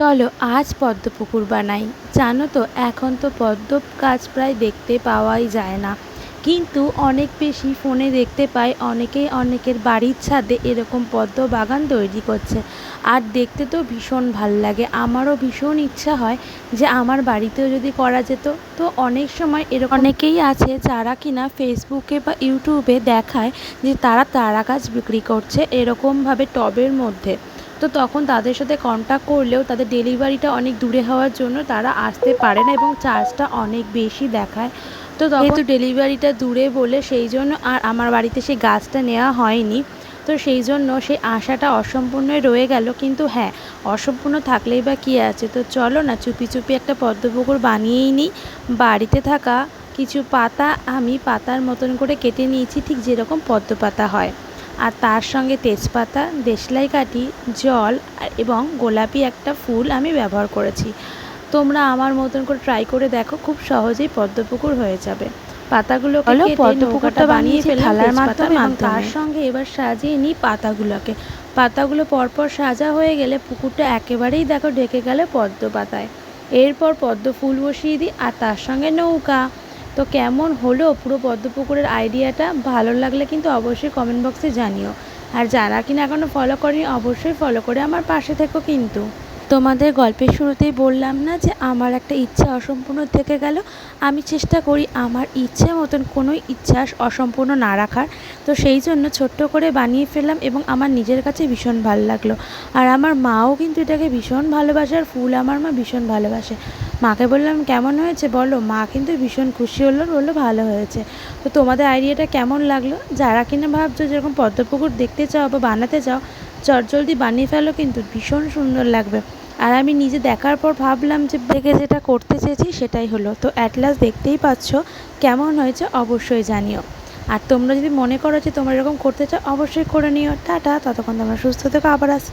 চলো আজ পদ্ম পুকুর বানাই। জানো তো, এখন তো পদ্ম গাছ প্রায় দেখতে পাওয়াই যায় না। কিন্তু অনেক বেশি ফোনে দেখতে পাই, অনেকেই অনেকের বাড়ির ছাদে এরকম পদ্ম বাগান তৈরি করছে। আর দেখতে তো ভীষণ ভালো লাগে। আমারও ভীষণ ইচ্ছা হয় যে আমার বাড়িতেও যদি করা যেত। তো অনেক সময় এরকম অনেকেই আছে যারা কিনা ফেসবুকে বা ইউটিউবে দেখায় যে তারা তারা গাছ বিক্রি করছে এরকমভাবে টবের মধ্যে। তো তখন তাদের সাথে কন্ট্যাক্ট করলেও তাদের ডেলিভারিটা অনেক দূরে হওয়ার জন্য তারা আসতে পারে না এবং চার্জটা অনেক বেশি দেখায়। তো যেহেতু ডেলিভারিটা দূরে বলে সেই জন্য আর আমার বাড়িতে সেই গাছটা নেওয়া হয়নি, তো সেই জন্য সেই আশাটা অসম্পূর্ণই রয়ে গেল। কিন্তু হ্যাঁ অসম্পূর্ণ থাকলেই বা কী আছে? তো চলো না, চুপি চুপি একটা পদ্মপুকুর বানিয়েই নিই। বাড়িতে থাকা কিছু পাতা আমি পাতার মতন করে কেটে নিয়েছি, ঠিক যেরকম পদ্ম পাতা হয়। আর তার সঙ্গে তেজপাতা দেশলাই কাঠি জল এবং গোলাপি একটা ফুল আমি ব্যবহার করেছি। তোমরা আমার মতন করে ট্রাই করে দেখো খুব সহজেই পদ্মপুকুর হয়ে যাবে। পাতাগুলো চলো, কেটে পদ্ম নৌকাটা পুকুরটা বানিয়ে এবং মাধ্যমে। তার সঙ্গে এবার সাজিয়ে নিই পাতাগুলোকে। পাতাগুলো পরপর সাজা হয়ে গেলে পুকুরটা একেবারেই দেখো ঢেকে গেলে পদ্ম পাতায় এরপর পদ্ম ফুল বসিয়ে দিই আর তার সঙ্গে নৌকা। তো কেমন হলো পুরো পদ্ম পুকুরের আইডিয়াটা? ভালো লাগলে কিন্তু অবশ্যই কমেন্ট বক্সে জানিও। আর যারা কিনা এখনও ফলো করেনি, অবশ্যই ফলো করে আমার পাশে থেকো কিন্তু। তোমাদের গল্পের শুরুতেই বললাম না যে আমার একটা ইচ্ছা অসম্পূর্ণ থেকে গেল। আমি চেষ্টা করি আমার ইচ্ছে মতন কোনো ইচ্ছা অসম্পূর্ণ না রাখার। তো সেই জন্য ছোট্ট করে বানিয়ে ফেললাম এবং আমার নিজের কাছে ভীষণ ভালো লাগল। আর আমার মাও কিন্তু এটাকে ভীষণ ভালোবাসে আর ফুল আমার মা ভীষণ ভালোবাসে। মাকে বললাম, কেমন হয়েছে বলো? মা কিন্তু ভীষণ খুশি হলো, বলল, ভালো হয়েছে। তো তোমাদের আইডিয়াটা কেমন লাগল? যারা কিনা ভাবছ যেরকম পদ্মপুকুর দেখতে চাও বা বানাতে চাও, চটজলদি বানিয়ে ফেলো, কিন্তু ভীষণ সুন্দর লাগবে। আর আমি নিজে দেখার পর ভাবলাম যে থেকে যেটা করতে চেয়েছি সেটাই হলো। তো অ্যাট লাস্ট দেখতেই পাচ্ছ কেমন হয়েছে, অবশ্যই জানিও। আর তোমরা যদি মনে করো যে তোমরা এরকম করতে চাও, অবশ্যই করে নিও। টাটা, ততক্ষণ তোমরা সুস্থ থেকো, আবার আসি।